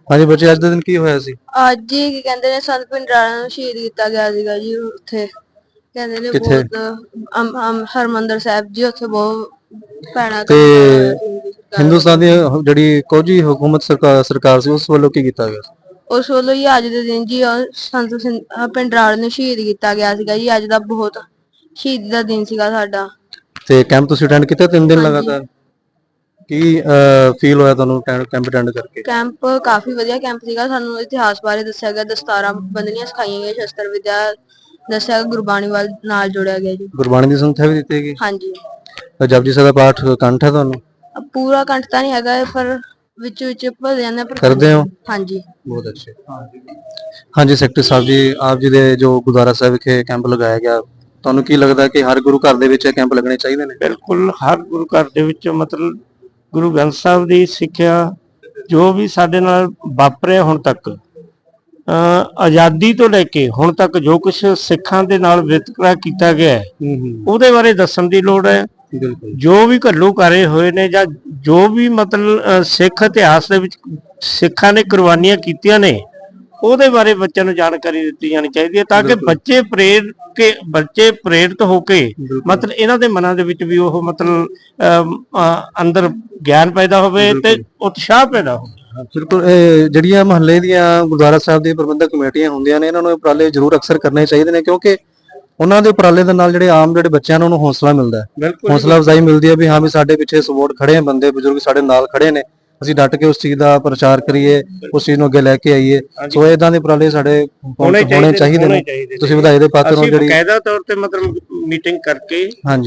ਹਾਂਜੀ ਬੱਚੇ ਅੱਜ ਦੇ ਦਿਨ ਕੀ ਹੋਇਆ ਸੀ? ਅੱਜ ਹੀ ਕੀ ਕਹਿੰਦੇ ਨੇ ਸੰਤ ਪਿੰਡਰਾਂ ਨੂੰ ਸ਼ਹੀਦ ਕੀਤਾ ਗਿਆ ਸੀਗਾ ਜੀ ਉੱਥੇ। ਕਹਿੰਦੇ ਨੇ ਕਿੱਥੇ? ਬਹੁਤ ਅਮ- ਅਮ ਹਰਮੰਦਰ ਸਾਹਿਬ ਜੀ ਉੱਥੇ ਬਹੁਤ ਭੈਣਾ ਤੇ ਹਿੰਦੁਸਤਾਨ ਦੀ ਜਿਹੜੀ ਕੋਜੀ ਹਕੂਮਤ ਸਰਕਾਰ ਸਰਕਾਰ ਸੀ ਉਸ ਵੱਲੋਂ ਕੀ ਕੀਤਾ ਗਿਆ? ਸੀ? ਉਸ ਵੱਲੋਂ ਹੀ ਅੱਜ ਦੇ ਦਿਨ ਜੀ ਉਹ ਸੰਤ ਸਿੰਘ- ਅਹ ਪਿੰਡਰਾੜ ਨੂੰ ਸ਼ਹੀਦ ਕੀਤਾ ਗਿਆ ਸੀਗਾ ਜੀ। ਅੱਜ ਦਾ ਬਹੁਤ ਸ਼ਹੀਦੀ ਦਾ ਦਿਨ ਸੀਗਾ ਸਾਡਾ। ਤੇ ਕੈਂਪ ਤੁਸੀਂ ਅਟੈਂਡ ਕੀਤਾ ਤਿੰਨ ਦਿਨ ਲਗਾਤਾਰ? ਕੀ ਫੀਲ ਹੋਇਆ ਤੁਹਾਨੂੰ ਕੈਂਪ ਅਟੈਂਡ ਕਰਕੇ? ਕੈਂਪ ਕਾਫੀ ਵਧੀਆ ਕੈਂਪ ਸੀਗਾ। ਸਾਨੂੰ ਇਤਿਹਾਸ ਬਾਰੇ ਦੱਸਿਆ ਗਿਆ। ਦਸਤਾਰਾਂ ਬੰਦਨੀਆਂ ਸਿਖਾਈਆਂ ਗਈਆਂ ਸ਼ਸਤਰ ਵਿਦਿਆ ਦੱਸਿਆ ਗੁਰਬਾਣੀ ਵੱਲ ਨਾਲ ਜੋੜਿਆ ਗਿਆ ਜੀ। ਗੁਰਬਾਣੀ ਦੀ ਸੰਥਿਆ ਵੀ ਦਿੱਤੀ ਹੈਗੀ ਹਾਂਜੀ। ਤਾਂ ਜਪਜੀ ਸਾਹਿਬ ਦਾ ਪਾਠ ਕੰਠ ਹੈ ਤੁਹਾਨੂੰ? ਅ, ਪੂਰਾ ਕੰਠ ਤਾਂ ਨਹੀਂ ਹੈਗਾ ਪਰ ਵਿੱਚ ਵਿੱਚ ਭੁੱਲ ਜਾਂਦੇ ਪਰ ਕਰਦੇ ਹੋ? ਹਾਂਜੀ। ਬਹੁਤ ਅੱਛੇ। ਹਾਂਜੀ ਸੈਕਟਰੀ ਸਾਹਿਬ ਜੀ ਆਪ ਜੀ ਦੇ ਜੋ ਗੁਰਦੁਆਰਾ ਸਾਹਿਬ ਵਿਖੇ ਕੈਂਪ ਲਗਾਇਆ ਗਿਆ ਤੁਹਾਨੂੰ ਕੀ ਲੱਗਦਾ ਕਿ ਹਰ ਗੁਰੂ ਘਰ ਦੇ ਵਿੱਚ ਇਹ ਕੈਂਪ ਲੱਗਣੇ ਚਾਹੀਦੇ ਨੇ? ਬਿਲਕੁਲ ਹਰ ਗੁਰੂ ਘਰ ਦੇ ਵਿੱਚ ਮਤਲਬ ਗੁਰੂ ਗ੍ਰੰਥ ਸਾਹਿਬ ਦੀ ਸਿੱਖਿਆ ਜੋ ਵੀ ਸਾਡੇ ਨਾਲ ਵਾਪਰਿਆ ਹੁਣ ਤੱਕ ਆਜ਼ਾਦੀ ਤੋਂ ਲੈ ਕੇ ਹੁਣ ਤੱਕ ਜੋ ਕੁਝ ਸਿੱਖਾਂ ਦੇ ਨਾਲ ਵਿਤਕਰਾ ਕੀਤਾ ਗਿਆ ਹੈ ਉਹਦੇ ਬਾਰੇ ਦੱਸਣ ਦੀ ਲੋੜ ਹੈ। ਜੋ ਵੀ ਘੱਲੂ ਕਰੇ ਹੋਏ ਨੇ ਜਾਂ ਜੋ ਵੀ ਮਤਲਬ ਸਿੱਖ ਇਤਿਹਾਸ ਦੇ ਵਿੱਚ ਸਿੱਖਾਂ ਨੇ ਕੁਰਬਾਨੀਆਂ ਕੀਤੀਆਂ ਨੇ ਉਹਦੇ ਬਾਰੇ ਬੱਚਿਆਂ ਨੂੰ ਜਾਣਕਾਰੀ ਦਿੱਤੀ ਜਾਣੀ ਚਾਹੀਦੀ ਹੈ ਤਾਂ ਕਿ। ਬੱਚੇ ਪ੍ਰੇਰ ਕੇ ਬੱਚੇ ਪ੍ਰੇਰਿਤ ਹੋ ਕੇ ਮਤਲਬ ਇਹਨਾਂ ਦੇ ਮਨਾਂ ਦੇ ਵਿੱਚ ਵੀ ਉਹ ਮਤਲਬ ਅੰਦਰ ਗਿਆਨ ਪੈਦਾ ਹੋਵੇ ਤੇ। ਉਤਸ਼ਾਹ ਪੈਦਾ ਹੋਵੇ। ਬਿਲਕੁਲ ਇਹ ਜਿਹੜੀਆਂ ਮਹੱਲੇ ਦੀਆਂ ਗੁਰਦੁਆਰਾ ਸਾਹਿਬ ਦੀਆਂ ਪ੍ਰਬੰਧਕ ਕਮੇਟੀਆਂ ਹੁੰਦੀਆਂ ਨੇ ਇਹਨਾਂ ਨੂੰ ਉਪਰਾਲੇ ਜ਼ਰੂਰ ਅਕਸਰ ਕਰਨੇ ਚਾਹੀਦੇ ਨੇ ਕਿਉਂਕਿ ਉਹਨਾਂ ਦੇ ਉਪਰਾਲੇ ਦੇ ਨਾਲ ਜਿਹੜੇ ਆਮ ਜਿਹੜੇ ਬੱਚਿਆਂ ਨੂੰ ਉਹਨੂੰ ਹੌਸਲਾ ਮਿਲਦਾ ਹੈ। ਹੌਸਲਾ ਅਫਜ਼ਾਈ ਮਿਲਦੀ ਹੈ ਵੀ ਹਾਂ ਵੀ ਸਾਡੇ ਪਿੱਛੇ ਸਪੋਰਟ ਖੜੇ ਆ ਬੰਦੇ ਬਜ਼ੁਰਗ ਸਾਡੇ ਨਾਲ ਖੜੇ ਨੇ ਅਸੀਂ ਡਟ ਕੇ ਉਸ ਚੀਜ਼ ਦਾ ਪ੍ਰਚਾਰ ਕਰੀਏ ਉਸ ਚੀਜ਼ ਨੂੰ ਅੱਗੇ ਲੈ ਕੇ ਆਈਏ। ਸੋ ਇਦਾਂ ਦੇ ਉਪਰਾਲੇ ਸਾਡੇ ਹੋਣੇ ਚਾਹੀਦੇ ਨੇ। ਤੁਸੀਂ ਵਧਾਈ ਦੇ ਪਾਤਰ ਹੋ ਜਿਹੜੀ ਬਕਾਇਦਾ ਤੌਰ ਤੇ ਮਤਲਬ ਮੀਟਿੰਗ ਕਰਕੇ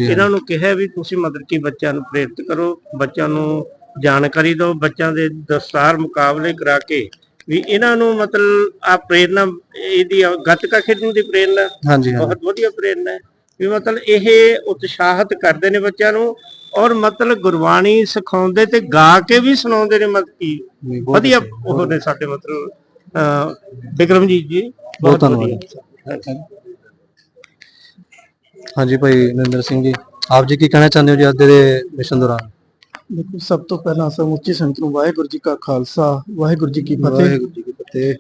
ਇਹਨਾਂ ਨੂੰ ਕਿਹਾ ਵੀ ਤੁਸੀਂ ਮਤਲਬ ਕਿ ਬੱਚਿਆਂ ਨੂੰ ਪ੍ਰੇਰਿਤ ਕਰੋ ਬੱਚਿਆਂ ਨੂੰ ਜਾਣਕਾਰੀ ਦਿਓ ਬੱਚਿਆਂ ਦੇ ਦਸਤਾਰ ਮੁਕਾਬਲੇ ਕਰਾ ਕੇ ਵੀ ਇਹਨਾਂ ਨੂੰ ਮਤਲਬ ਆ ਪ੍ਰੇਰਨਾ ਇਹਦੀ ਗੱਤਕਾ ਖੇਡਣ ਦੀ ਹਾਂਜੀ ਹਾਂਜੀ। ਬਹੁਤ ਵਧੀਆ ਪ੍ਰੇਰਨਾ ਹੈ। ਵੀ ਮਤਲਬ ਇਹ ਉਤਸ਼ਾਹਿਤ ਕਰਦੇ ਨੇ ਬੱਚਿਆਂ ਨੂੰ ਔਰ ਮਤਲਬ ਗੁਰਬਾਣੀ ਸਿਖਾਉਂਦੇ ਤੇ ਗਾ ਕੇ ਵੀ ਸੁਣਾਉਂਦੇ ਨੇ ਮਤਲਬ ਕੀ ਨਹੀਂ, ਬਹੁਤ ਵਧੀਆ ਉਹ ਨੇ ਸਾਡੇ ਮਤਲਬ ਅਹ ਬਿਕਰਮਜੀਤ ਜੀ। ਬਹੁਤ ਧੰਨਵਾਦ। ਹਾਂਜੀ ਭਾਈ ਨਰਿੰਦਰ ਸਿੰਘ ਜੀ ਆਪ ਜੀ ਕੀ ਕਹਿਣਾ ਚਾਹੁੰਦੇ ਹੋ ਜੀ ਅੱਜ ਦੇ ਮਿਸ਼ਨ ਦੌਰਾਨ? ਦੇਖੋ ਸਭ ਤੋਂ ਪਹਿਲਾਂ ਸਮੁੱਚੀ ਸੰਗਤ ਨੂੰ ਵਾਹਿਗੁਰੂ ਜੀ ਕਾ ਖਾਲਸਾ ਵਾਹਿਗੁਰੂ ਜੀ ਕੀ ਫਤਿਹ। ਵਾਹਿਗੁਰੂ ਜੀ ਕੀ ਫਤਿਹ।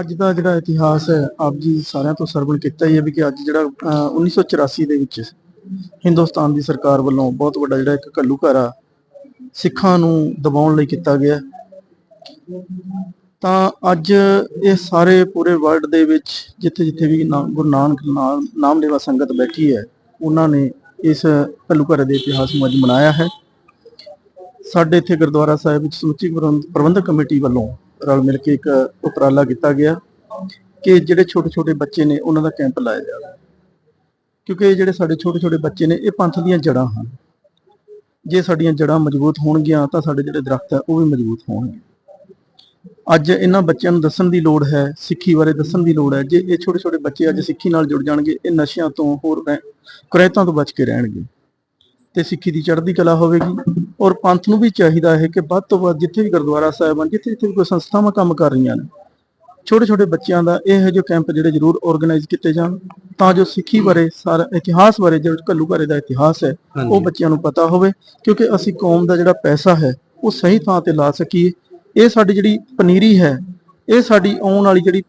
ਅੱਜ ਦਾ ਜਿਹੜਾ ਇਤਿਹਾਸ ਹੈ ਆਪ ਜੀ ਸਾਰਿਆਂ ਤੋਂ ਸਰਵਣ ਕੀਤਾ ਹੀ ਹੈ ਵੀ ਕਿ ਅੱਜ ਜਿਹੜਾ ਅਹ, 1984 ਦੇ ਵਿੱਚ ਹਿੰਦੁਸਤਾਨ ਦੀ ਸਰਕਾਰ ਵੱਲੋਂ ਬਹੁਤ ਵੱਡਾ ਜਿਹੜਾ ਇੱਕ ਘੱਲੂਘਾਰਾ ਸਿੱਖਾਂ ਨੂੰ ਦਬਾਉਣ ਲਈ ਕੀਤਾ ਗਿਆ। ਤਾਂ ਅੱਜ ਇਹ ਸਾਰੇ ਪੂਰੇ ਵਰਲਡ ਦੇ ਵਿੱਚ ਜਿੱਥੇ ਜਿੱਥੇ ਵੀ ਨਾ- ਗੁਰੂ ਨਾਨਕ ਨਾਮ ਨਾਮ ਲੈਵਾ ਸੰਗਤ ਬੈਠੀ ਹੈ ਉਹਨਾਂ ਨੇ ਇਸ ਘੱਲੂਘਾਰੇ ਦੇ ਇਤਿਹਾਸ ਨੂੰ ਅੱਜ ਮਨਾਇਆ ਹੈ। ਸਾਡੇ ਇੱਥੇ ਗੁਰਦੁਆਰਾ ਸਾਹਿਬ ਵਿੱਚ ਸਮੁੱਚੀ ਪ੍ਰਬੰਧ- ਪ੍ਰਬੰਧਕ ਕਮੇਟੀ ਵੱਲੋਂ ਰਲ ਮਿਲ ਕੇ ਇੱਕ ਉਪਰਾਲਾ ਕੀਤਾ ਗਿਆ ਕਿ ਜਿਹੜੇ ਛੋਟੇ ਛੋਟੇ ਬੱਚੇ ਨੇ ਉਹਨਾਂ ਦਾ ਕੈਂਪ ਲਾਇਆ ਜਾਵੇ। ਕਿਉਂਕਿ ਇਹ ਜਿਹੜੇ ਸਾਡੇ ਛੋਟੇ ਛੋਟੇ ਬੱਚੇ ਨੇ, ਇਹ ਪੰਥ ਦੀਆਂ ਜੜ੍ਹਾਂ ਹਨ। ਜੇ ਸਾਡੀਆਂ ਜੜ੍ਹਾਂ ਮਜ਼ਬੂਤ ਹੋਣਗੀਆਂ, ਤਾਂ ਸਾਡੇ ਜਿਹੜੇ ਦਰਖਤ ਹੈ ਉਹ ਵੀ ਮਜ਼ਬੂਤ ਹੋਣਗੇ। ਅੱਜ ਇਹਨਾਂ ਬੱਚਿਆਂ ਨੂੰ ਦੱਸਣ ਦੀ ਲੋੜ ਹੈ, ਸਿੱਖੀ ਬਾਰੇ ਦੱਸਣ ਦੀ ਲੋੜ ਹੈ, ਜੇ ਇਹ ਛੋਟੇ ਛੋਟੇ ਬੱਚੇ ਅੱਜ ਸਿੱਖੀ ਨਾਲ ਜੁੜ ਜਾਣਗੇ, ਇਹ ਨਸ਼ਿਆਂ ਤੋਂ ਹੋਰ ਰਹਿ- ਕੁਰੈਤਾਂ ਤੋਂ ਬਚ ਕੇ ਰਹਿਣਗੇ। ਤੇ ਸਿੱਖੀ ਦੀ ਚੜ੍ਹਦੀ ਕਲਾ ਹੋਵੇਗੀ। ਔਰ ਪੰਥ ਨੂੰ ਵੀ ਚਾਹੀਦਾ ਹੈ ਕਿ ਵੱਧ ਤੋਂ ਵੱਧ ਜਿੱਥੇ ਵੀ ਗੁਰਦੁਆਰਾ ਸਾਹਿਬ ਹਨ ਜਿੱਥੇ ਜਿੱਥੇ ਵੀ ਕੋਈ ਸੰਸਥਾਵਾਂ ਕੰਮ ਕਰ ਰਹੀਆਂ ਨੇ ਛੋਟੇ ਛੋਟੇ ਬੱਚਿਆਂ ਦਾ ਇਹ ਜਿਹੇ ਕੈਂਪ ਜਿਹੜੇ ਜ਼ਰੂਰ ਆਰਗੇਨਾਈਜ਼ ਕੀਤੇ ਜਾਣ ਤਾਂ ਜੋ ਸਿੱਖੀ ਬਾਰੇ ਸਾਰਾ ਇਤਿਹਾਸ ਬਾਰੇ ਜਿਹੜਾ ਘੱਲੂਘਾਰੇ ਦਾ ਇਤਿਹਾਸ ਹੈ ਉਹ ਬੱਚਿਆਂ ਨੂੰ ਪਤਾ ਹੋਵੇ ਕਿਉਂਕਿ ਅਸੀਂ ਕੌਮ ਦਾ ਜਿਹੜਾ ਪੈਸਾ ਹੈ ਉਹ ਸਹੀ ਥਾਂ ਤੇ ਲਾ ਸਕੀਏ। ਇਹ ਸਾਡੀ ਜਿਹੜੀ ਪਨੀਰੀ ਹੈ ਇਹ ਸਾਡੀ ਆਉਣ ਵਾਲੀ ਜਿਹੜੀ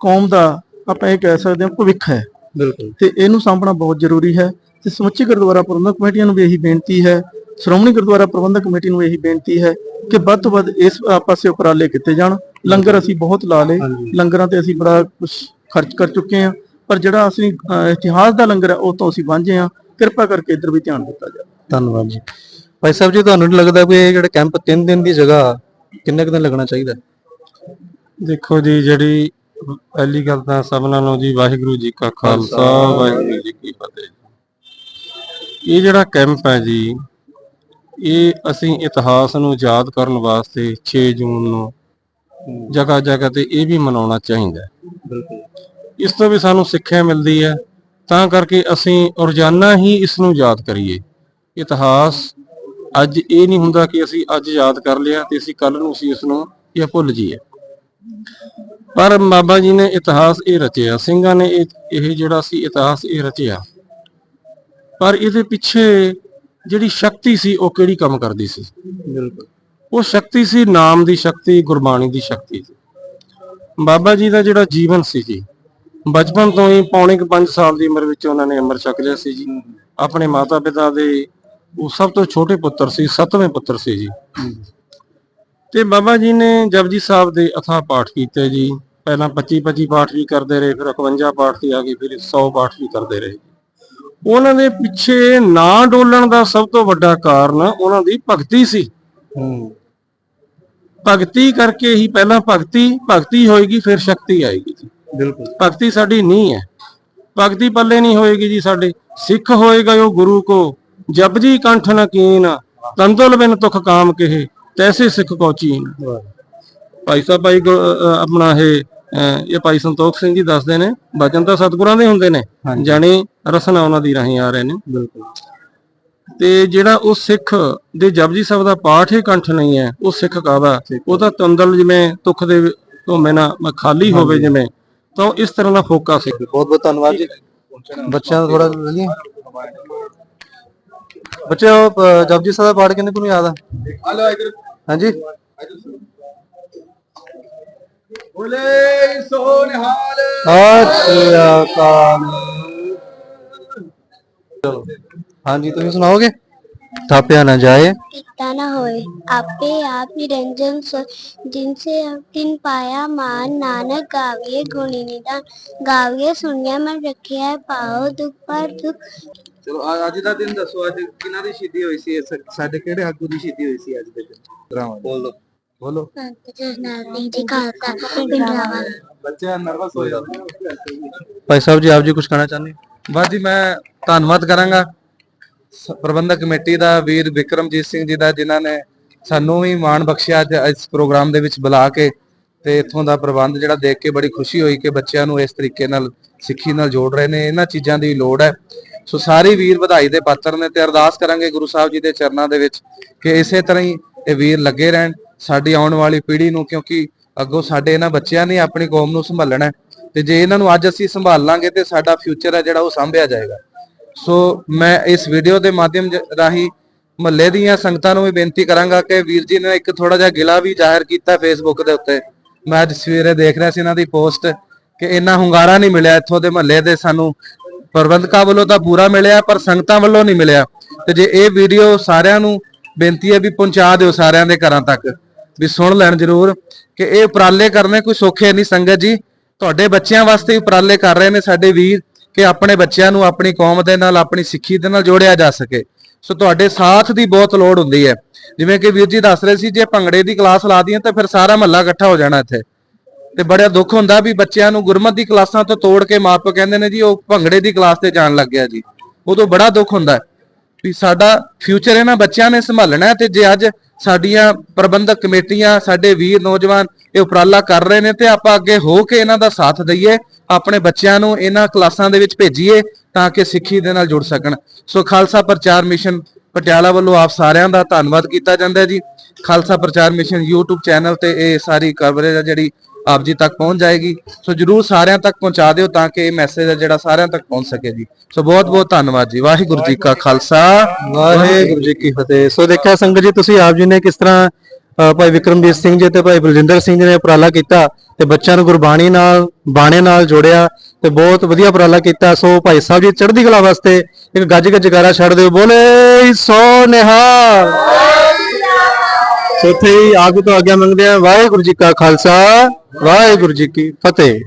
ਕੌਮ ਦਾ ਆਪਾਂ ਇਹ ਕਹਿ ਸਕਦੇ ਹਾਂ ਭਵਿੱਖ ਹੈ। ਬਿਲਕੁਲ। ਤੇ ਇਹਨੂੰ ਸਾਂਭਣਾ ਬਹੁਤ ਜ਼ਰੂਰੀ ਹੈ। ਤੇ ਸਮੁੱਚੀ ਗੁਰਦੁਆਰਾ ਪ੍ਰਬੰਧਕ ਕਮੇਟੀਆਂ ਨੂੰ ਵੀ ਇਹੀ ਬੇਨਤੀ ਹੈ ਸ਼੍ਰੋਮਣੀ ਗੁਰਦੁਆਰਾ ਪ੍ਰਬੰਧਕ ਕਮੇਟੀ ਨੂੰ ਇਹੀ ਬੇਨਤੀ ਹੈ ਕਿ ਵੱਧ ਤੋਂ ਵੱਧ ਇਸ ਪਾਸੇ ਉਪਰਾਲੇ ਕੀਤੇ ਜਾਣ। ਲੰਗਰ ਅਸੀਂ ਬਹੁਤ ਲਾ ਲਏ। ਲੰਗਰਾਂ ਤੇ ਅਸੀਂ ਬੜਾ ਕੁਝ ਖਰਚ ਕਰ ਚੁੱਕੇ ਹਾਂ। ਪਰ ਜਿਹੜਾ ਅਸੀਂ ਇਤਿਹਾਸ ਦਾ ਲੰਗਰ ਹੈ ਉਹ ਤੋਂ ਅਸੀਂ ਵਾਂਝੇ ਹਾਂ। ਕਿਰਪਾ ਕਰਕੇ ਇੱਧਰ ਵੀ ਧਿਆਨ ਦਿੱਤਾ ਜਾਵੇ। ਧੰਨਵਾਦ ਜੀ। ਭਾਈ ਸਾਹਿਬ ਜੀ ਤੁਹਾਨੂੰ ਨਹੀਂ ਲੱਗਦਾ ਵੀ ਇਹ ਜਿਹੜੇ ਕੈਂਪ 3 ਦਿਨ ਦੀ ਜਗ੍ਹਾ ਕਿੰਨੇ ਕੁ ਦਿਨ ਲੱਗਣਾ ਚਾਹੀਦਾ? ਦੇਖੋ ਜੀ ਜਿਹੜੀ ਪਹਿਲੀ ਗੱਲ ਤਾਂ ਸਭਨਾਂ ਨੂੰ ਜੀ ਵਾਹਿਗੁਰੂ ਜੀ ਕਾ ਖਾਲਸਾ ਵਾਹਿਗੁਰੂ ਜੀ ਕੀ ਫਤਿਹ। ਇਹ ਜਿਹੜਾ ਕੈਂਪ ਹੈ ਜੀ ਇਹ ਅਸੀਂ ਇਤਿਹਾਸ ਨੂੰ ਯਾਦ ਕਰਨ ਵਾਸਤੇ 6 ਜੂਨ ਨੂੰ ਜਗ੍ਹਾ ਜਗ੍ਹਾ ਤੇ ਇਹ ਵੀ ਮਨਾਉਣਾ ਚਾਹੀਦਾ ਹੈ। ਇਸ ਤੋਂ ਵੀ ਸਾਨੂੰ ਸਿੱਖਿਆ ਮਿਲਦੀ ਹੈ ਤਾਂ ਕਰਕੇ ਅਸੀਂ ਰੋਜ਼ਾਨਾ ਹੀ ਇਸ ਨੂੰ ਯਾਦ ਕਰੀਏ। ਇਤਿਹਾਸ ਅੱਜ ਇਹ ਨਹੀਂ ਹੁੰਦਾ ਕਿ ਅਸੀਂ ਅੱਜ ਯਾਦ ਕਰ ਲਿਆ ਤੇ ਅਸੀਂ ਕੱਲ ਨੂੰ ਅਸੀਂ ਇਸ ਨੂੰ ਜਾਂ ਭੁੱਲ ਜਾਈਏ। ਪਰ ਬਾਬਾ ਜੀ ਨੇ ਇਤਿਹਾਸ ਇਹ ਰਚਿਆ ਸਿੰਘਾਂ ਨੇ ਇਹ ਇਹ ਜਿਹੜਾ ਸੀ ਇਤਿਹਾਸ ਇਹ ਰਚਿਆ। ਪਰ ਇਹਦੇ ਪਿੱਛੇ ਜਿਹੜੀ ਸ਼ਕਤੀ ਸੀ ਉਹ ਕਿਹੜੀ ਕੰਮ ਕਰਦੀ ਸੀ? ਬਿਲਕੁਲ। ਉਹ ਸ਼ਕਤੀ ਸੀ ਨਾਮ ਦੀ ਸ਼ਕਤੀ ਗੁਰਬਾਣੀ ਦੀ ਸ਼ਕਤੀ ਸੀ। ਬਾਬਾ ਜੀ ਦਾ ਜਿਹੜਾ ਜੀਵਨ ਸੀ ਜੀ ਬਚਪਨ ਤੋਂ ਹੀ ਪੌਣੇ ਕੁ 5 ਸਾਲ ਦੀ ਉਮਰ ਵਿੱਚ ਉਹਨਾਂ ਨੇ ਅੰਮ੍ਰਿਤ ਛਕ ਲਿਆ ਸੀ ਜੀ। ਆਪਣੇ ਮਾਤਾ ਪਿਤਾ ਦੇ ਉਹ ਸਭ ਤੋਂ ਛੋਟੇ ਪੁੱਤਰ ਸੀ ਸੱਤਵੇਂ ਪੁੱਤਰ ਸੀ ਜੀ। ਤੇ ਬਾਬਾ ਜੀ ਨੇ ਜਪਜੀ ਸਾਹਿਬ ਦੇ ਅਥਾ ਪਾਠ ਕੀਤੇ ਜੀ। ਪਹਿਲਾਂ 25 25 ਪਾਠ ਵੀ ਕਰਦੇ ਰਹੇ ਫਿਰ 51 ਪਾਠ ਤੇ ਆ ਗਏ ਫਿਰ 100 ਪਾਠ ਵੀ ਕਰਦੇ ਰਹੇ। ਉਹਨਾਂ ਦੇ ਪਿੱਛੇ ਨਾ ਡੋਲਣ ਦਾ ਸਭ ਤੋਂ ਵੱਡਾ ਕਾਰਨ ਉਹਨਾਂ ਦੀ ਭਗਤੀ ਸੀ। ਭਗਤੀ ਕਰਕੇ ਹੀ ਪਹਿਲਾਂ ਭਗਤੀ ਭਗਤੀ ਹੋਏਗੀ ਫਿਰ ਸ਼ਕਤੀ ਆਏਗੀ ਜੀ। ਬਿਲਕੁਲ। ਭਗਤੀ ਸਾਡੀ ਨਹੀਂ ਹੈ। ਭਗਤੀ ਪੱਲੇ ਨਹੀਂ ਹੋਏਗੀ ਜੀ ਸਾਡੇ। ਸਿੱਖ ਹੋਏਗਾ ਉਹ ਗੁਰੂ ਕੋ। ਜਪਜੀ ਕੰਠ ਨ ਕੀਨ ਤੰਦੁਲ ਬਿਨ ਤੁਖ ਕਾਮ ਕਹੇ ਤੈਸੇ ਸਿੱਖ ਕੋ ਚੀਨ। ਭਾਈ ਸਾਹਿਬ ਭਾਈ ਆਪਣਾ ਇਹ ਇਹ ਭਾਈ ਸੰਤੋਖ ਸਿੰਘ ਜੀ ਦੱਸਦੇ ਨੇ ਬਚਨ ਤਾਂ ਸਤਿਗੁਰਾਂ ਦੇ ਹੁੰਦੇ ਨੇ। ਜਾਣੀ ਰਸਨਾ ਉਹਨਾਂ ਦੀ ਰਾਹੀਂ ਆ ਰਹੇ ਨੇ। ਬਿਲਕੁਲ। ਤੇ ਜਿਹੜਾ ਉਹ ਸਿੱਖ ਦੇ ਜਪਜੀ ਸਾਹਿਬ ਦਾ ਪਾਠ ਹੀ ਕੰਠ ਨਹੀਂ ਹੈ ਉਹ ਸਿੱਖ ਕਾਹਦਾ? ਉਹ ਤਾਂ ਤੰਦਲ ਜਿਵੇਂ ਤੁਖ ਦੇ ਧੋਮੇ ਨਾ ਮ- ਖਾਲੀ ਹੋਵੇ ਜਿਵੇਂ ਤਾਂ ਉਹ ਇਸ ਤਰ੍ਹਾਂ ਦਾ ਫੋਕਾ ਸੀ ਬਹੁਤ ਬਹੁਤ ਧੰਨਵਾਦ ਜੀ। ਬੱਚਿਆਂ ਦਾ ਥੋੜਾ ਲਈਏ ਬੱਚੇ ਜਪਜੀ ਸਾਹਿਬ ਦਾ ਪਾਠ ਕਿੰਨੇ ਕੁ ਨੂੰ ਯਾਦ ਆ? ਹਾਂਜੀ। ਬੋਲੇ ਸੋ ਨਿਹਾਲ ਅੱਛਾ ਕਾਲ ਚਲੋ ਹਾਂਜੀ ਤੁਸੀਂ ਸੁਣਾਓਗੇ? ਥਾਪਿਆ ਨਾ ਜਾਏ। ਕੀਤਾ ਨਾ ਹੋਏ ਆਪੇ ਆਪ ਨਿਰੰਜਨ ਸੋ ਜਿਨਸੇ ਤਿਨ ਪਾਇਆ ਮਾਨ ਨਾਨਕ ਗਾਵੀਏ ਗੁਣੀ ਨਿਦਾਨ। ਗਾਵੀਏ ਸੁਣਿਆ ਮਨ ਰੱਖਿਆ ਪਾਓ ਦੁਖ ਪਰ ਦੁਖ। ਚਲੋ ਆ- ਅੱਜ ਦਾ ਦਿਨ ਦੱਸੋ ਅੱਜ ਕਿਹਨਾਂ ਦੀ ਸ਼ਹੀਦੀ ਹੋਈ ਸੀ? ਇਸ- ਸਾਡੇ ਕਿਹੜੇ ਆਗੂ ਦੀ ਸ਼ਹੀਦੀ ਹੋਈ ਸੀ ਅੱਜ ਦੇ ਦਿਨ? ਬੋਲ ਦੋ। ਬੋਲੋ। ਬੱਚੇ ਨਰਵਸ ਹੋ ਜਾਂਦੇ। ਭਾਈ ਸਾਹਿਬ ਜੀ ਆਪ ਜੀ ਕੁਝ ਕਹਿਣਾ ਚਾਹੁੰਦੇ? ਬਸ ਜੀ ਮੈਂ ਧੰਨਵਾਦ ਕਰਾਂਗਾ ਪ੍ਰਬੰਧਕ ਕਮੇਟੀ ਦਾ ਵੀਰ ਵਿਕਰਮਜੀਤ ਸਿੰਘ ਜੀ ਦਾ ਜਿਨ੍ਹਾਂ ਨੇ ਸਾਨੂੰ ਵੀ ਮਾਣ ਬਖਸ਼ਿਆ ਅੱਜ ਇਸ ਪ੍ਰੋਗਰਾਮ ਦੇ ਵਿੱਚ ਬੁਲਾ ਕੇ ਤੇ ਇੱਥੋਂ ਦਾ ਪ੍ਰਬੰਧ ਜਿਹੜਾ ਦੇਖ ਕੇ ਬੜੀ ਖੁਸ਼ੀ ਹੋਈ ਕਿ ਬੱਚਿਆਂ ਨੂੰ ਇਸ ਤਰੀਕੇ ਨਾਲ ਸਿੱਖੀ ਨਾਲ ਜੋੜ ਰਹੇ ਨੇ ਇਹਨਾਂ ਚੀਜ਼ਾਂ ਦੀ ਲੋੜ ਹੈ। ਸੋ ਸਾਰੇ ਵੀਰ ਵਧਾਈ ਦੇ ਪਾਤਰ ਨੇ ਤੇ ਅਰਦਾਸ ਕਰਾਂਗੇ ਗੁਰੂ ਸਾਹਿਬ ਜੀ ਦੇ ਚਰਨਾਂ ਦੇ ਵਿੱਚ ਕਿ ਇਸੇ ਤਰ੍ਹਾਂ ਹੀ ਇਹ ਵੀਰ ਲੱਗੇ ਰਹਿਣ। ਸਾਡੀ ਆਉਣ ਵਾਲੀ ਪੀੜ੍ਹੀ ਨੂੰ, ਕਿਉਂਕਿ ਅੱਗੋਂ ਸਾਡੇ ਇਹਨਾਂ ਬੱਚਿਆਂ ਨੇ ਆਪਣੀ ਕੌਮ ਨੂੰ ਸੰਭਾਲਣਾ ਤੇ ਜੇ ਇਹਨਾਂ ਨੂੰ ਅੱਜ ਅਸੀਂ ਸੰਭਾਲ ਲਾਂਗੇ ਤੇ ਸਾਡਾ ਫਿਊਚਰ ਹੈ ਜਿਹੜਾ ਉਹ ਸਾਂਭਿਆ ਜਾਏਗਾ। ਸੋ ਮੈਂ ਇਸ ਵੀਡੀਓ ਦੇ ਮਾਧਿਅਮ ਰਾਹੀਂ ਮਹੱਲੇ ਦੀਆਂ ਸੰਗਤਾਂ ਨੂੰ ਵੀ ਬੇਨਤੀ ਕਰਾਂਗਾ ਕਿ ਵੀਰ ਜੀ ਨੇ ਇੱਕ ਥੋੜਾ ਜਿਹਾ ਗਿਲਾ ਵੀ ਜ਼ਾਹਿਰ ਕੀਤਾ ਫੇਸਬੁੱਕ ਦੇ ਉੱਤੇ। ਮੈਂ ਅੱਜ ਸਵੇਰੇ ਦੇਖ ਰਿਹਾ ਸੀ ਇਹਨਾਂ ਦੀ ਪੋਸਟ ਕਿ ਇੰਨਾ ਹੁੰਗਾਰਾ ਨਹੀਂ ਮਿਲਿਆ ਇੱਥੋਂ ਦੇ ਮਹੱਲੇ ਦੇ ਸਾਨੂੰ। ਪ੍ਰਬੰਧਕਾਂ ਵੱਲੋਂ ਤਾਂ ਪੂਰਾ ਮਿਲਿਆ, ਪਰ ਸੰਗਤਾਂ ਵੱਲੋਂ ਨਹੀਂ ਮਿਲਿਆ। ਤੇ ਜੇ ਇਹ ਵੀਡੀਓ ਸਾਰਿਆਂ ਨੂੰ ਬੇਨਤੀ ਹੈ ਵੀ ਪਹੁੰਚਾ ਦਿਓ ਸਾਰਿਆਂ ਦੇ ਘਰਾਂ ਤੱਕ। ਵੀ ਸੁਣ ਲੈਣ ਜ਼ਰੂਰ ਕਿ ਇਹ ਉਪਰਾਲੇ ਕਰਨੇ ਕੋਈ ਸੌਖੇ ਨਹੀਂ, ਸੰਗਤ ਜੀ। ਤੁਹਾਡੇ ਬੱਚਿਆਂ ਵਾਸਤੇ ਉਪਰਾਲੇ ਕਰ ਰਹੇ ਨੇ ਸਾਡੇ ਵੀਰ ਕਿ ਆਪਣੇ ਬੱਚਿਆਂ ਨੂੰ ਆਪਣੀ ਕੌਮ ਦੇ ਨਾਲ, ਆਪਣੀ ਸਿੱਖੀ ਦੇ ਨਾਲ ਜੋੜਿਆ ਜਾ ਸਕੇ। ਸੋ ਤੁਹਾਡੇ ਸਾਥ ਦੀ ਬਹੁਤ ਲੋੜ ਹੁੰਦੀ ਹੈ। ਜਿਵੇਂ ਕਿ ਵੀਰ ਜੀ ਦੱਸ ਰਹੇ ਸੀ, ਜੇ ਭੰਗੜੇ ਦੀ ਕਲਾਸ ਲਾ ਦਈਏ ਤਾਂ ਫਿਰ ਸਾਰਾ ਮਹੱਲਾ ਇਕੱਠਾ ਹੋ ਜਾਣਾ ਇੱਥੇ। ਤੇ ਬੜਾ ਦੁੱਖ ਹੁੰਦਾ ਵੀ ਬੱਚਿਆਂ ਨੂੰ ਗੁਰਮਤ ਦੀ ਕਲਾਸਾਂ ਤੋਂ ਤੋੜ ਕੇ ਮਾਪੇ ਕਹਿੰਦੇ ਨੇ ਜੀ, ਉਹ ਭੰਗੜੇ ਦੀ ਕਲਾਸ ਤੇ ਜਾਣ ਲੱਗ ਗਿਆ ਜੀ। ਉਦੋਂ ਬੜਾ ਦੁੱਖ ਹੁੰਦਾ ਵੀ ਸਾਡਾ ਫਿਊਚਰ ਇਹਨਾਂ ਬੱਚਿਆਂ ਨੇ ਸੰਭਾਲਣਾ ਤੇ ਜੇ ਅੱਜ ਸਾਡੀਆਂ ਪ੍ਰਬੰਧਕ ਕਮੇਟੀਆਂ, ਸਾਡੇ ਵੀਰ ਨੌਜਵਾਨ ਇਹ ਉਪਰਾਲਾ ਕਰ ਰਹੇ ਨੇ ਤੇ ਆਪਾਂ ਅੱਗੇ ਹੋ ਕੇ ਇਹਨਾਂ ਦਾ ਸਾਥ ਦਈਏ, ਆਪਣੇ ਬੱਚਿਆਂ ਨੂੰ ਇਹਨਾਂ ਕਲਾਸਾਂ ਦੇ ਵਿੱਚ ਭੇਜੀਏ ਤਾਂ ਕਿ ਸਿੱਖੀ ਦੇ ਨਾਲ ਜੁੜ ਸਕਣ। ਸੋ ਖਾਲਸਾ ਪ੍ਰਚਾਰ ਮਿਸ਼ਨ ਪਟਿਆਲਾ ਵੱਲੋਂ ਆਪ ਸਾਰਿਆਂ ਦਾ ਧੰਨਵਾਦ ਕੀਤਾ ਜਾਂਦਾ ਜੀ। ਖਾਲਸਾ ਪ੍ਰਚਾਰ ਮਿਸ਼ਨ YouTube ਚੈਨਲ ਤੇ ਇਹ ਸਾਰੀ ਕਵਰੇਜ ਆ ਜਿਹੜੀ ਆਪ ਜੀ ਤੱਕ ਪਹੁੰਚ ਜਾਏਗੀ। ਸੋ ਜਰੂਰ ਸਾਰਿਆਂ ਤੱਕ ਪਹੁੰਚਾ ਦਿਓ ਤਾਂ ਕਿ ਇਹ ਮੈਸੇਜ ਹੈ ਜਿਹੜਾ ਸਾਰਿਆਂ ਤੱਕ ਪਹੁੰਚ ਸਕੇ ਜੀ। ਸੋ ਬਹੁਤ ਬਹੁਤ ਧੰਨਵਾਦ ਜੀ। ਵਾਹਿਗੁਰੂ ਜੀ ਕਾ ਖਾਲਸਾ। ਵਾਹਿਗੁਰੂ ਜੀ ਕੀ ਫਤਿਹ। ਸੋ ਦੇਖਿਆ ਸੰਗਤ ਜੀ, ਤੁਸੀਂ ਆਪ ਜੀ ਨੇ ਕਿਸ ਤਰ੍ਹਾਂ ਭਾਈ ਵਿਕਰਮਜੀਤ ਸਿੰਘ ਜੀ ਤੇ ਭਾਈ ਬਲਜਿੰਦਰ ਸਿੰਘ ਜੀ ਨੇ ਉਪਰਾਲਾ ਕੀਤਾ ਤੇ ਬੱਚਿਆਂ ਨੂੰ ਗੁਰਬਾਣੀ ਨਾਲ, ਬਾਣੇ ਨਾਲ ਜੋੜਿਆ ਤੇ ਬਹੁਤ ਵਧੀਆ ਉਪਰਾਲਾ ਕੀਤਾ। ਸੋ ਭਾਈ ਸਾਹਿਬ ਜੀ, ਚੜ੍ਹਦੀ ਕਲਾ ਵਾਸਤੇ ਇੱਕ ਗੱਜ ਗੱਜ ਜਗਾਰਾ ਛੱਡ ਦਿਓ। ਬੋਲੇ ਸੋ ਨਿਹਾਲ। ਸੋ ਇੱਥੇ ਹੀ ਆਪ ਜੀ ਤੋਂ ਆਗਿਆ ਮੰਗਦੇ ਆ ਵਾਹਿਗੁਰੂ ਜੀ ਕਾ ਖਾਲਸਾ, ਵਾਹਿਗੁਰੂ ਜੀ ਕੀ ਫਤਿਹ।